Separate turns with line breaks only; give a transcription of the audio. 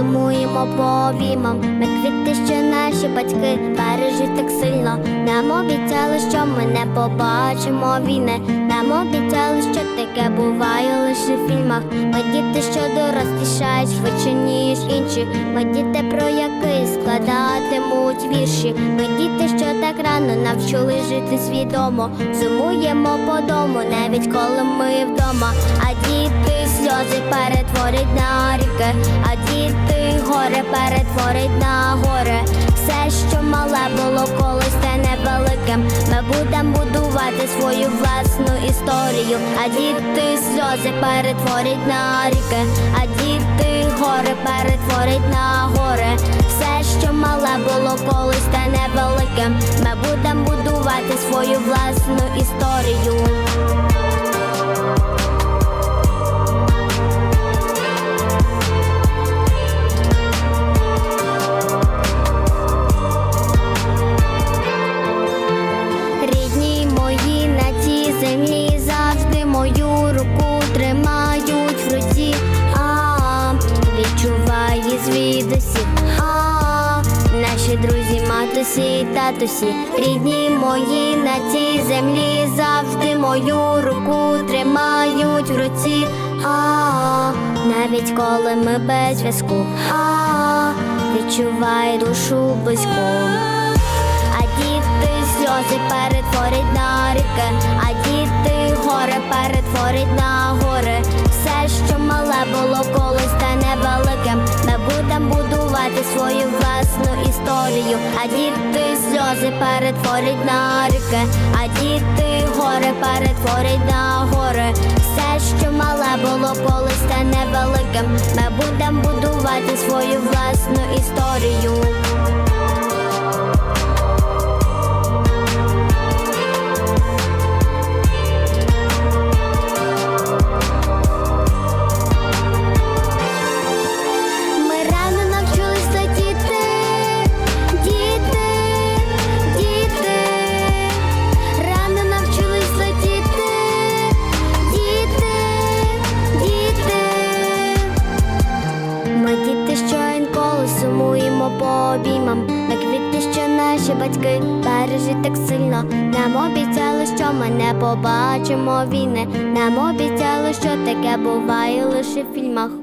сумуємо по. Ми квіти, що наші батьки бережуть так сильно. Нам обіцяли, що ми не побачимо війни. Нам обіцяли, що таке буває лише в фільмах. Ми діти, що дорослішають швидше, ніж інші. Ми діти, про яких складатимуть вірші. Ми діти, що так рано навчили жити свідомо. Сумуємо по дому, навіть коли ми вдома. А діти сльози перетворять на ріки, а діти горе перетворять на горе. Все, що мале було колись, стане великим. Ми будемо будувати свою власну історію. А діти сльози перетворять на ріки, а діти горе перетворять на горе. Все, що мале було колись, стане великим. Ми будемо будувати свою власну історію. Землі завжди мою руку тримають в руці. А відчуває звідусі. А наші друзі, матусі, татусі, рідні мої на цій землі завжди мою руку тримають в руці. А навіть коли ми без зв'язку. А відчувай душу близьку. Перетворять на гори. Все, що мале було колись, стане великим. Ми будемо будувати свою власну історію. А діти сльози перетворять на ріки, а діти горе перетворять на гори. Все, що мале було колись, стане великим. Ми будемо будувати свою власну історію. Ми діти, що інколи сумуємо по обіймам, на квіти, що наші батьки бережуть так сильно. Нам обіцяли, що ми не побачимо війни. Нам обіцяли, що таке буває лише в фільмах.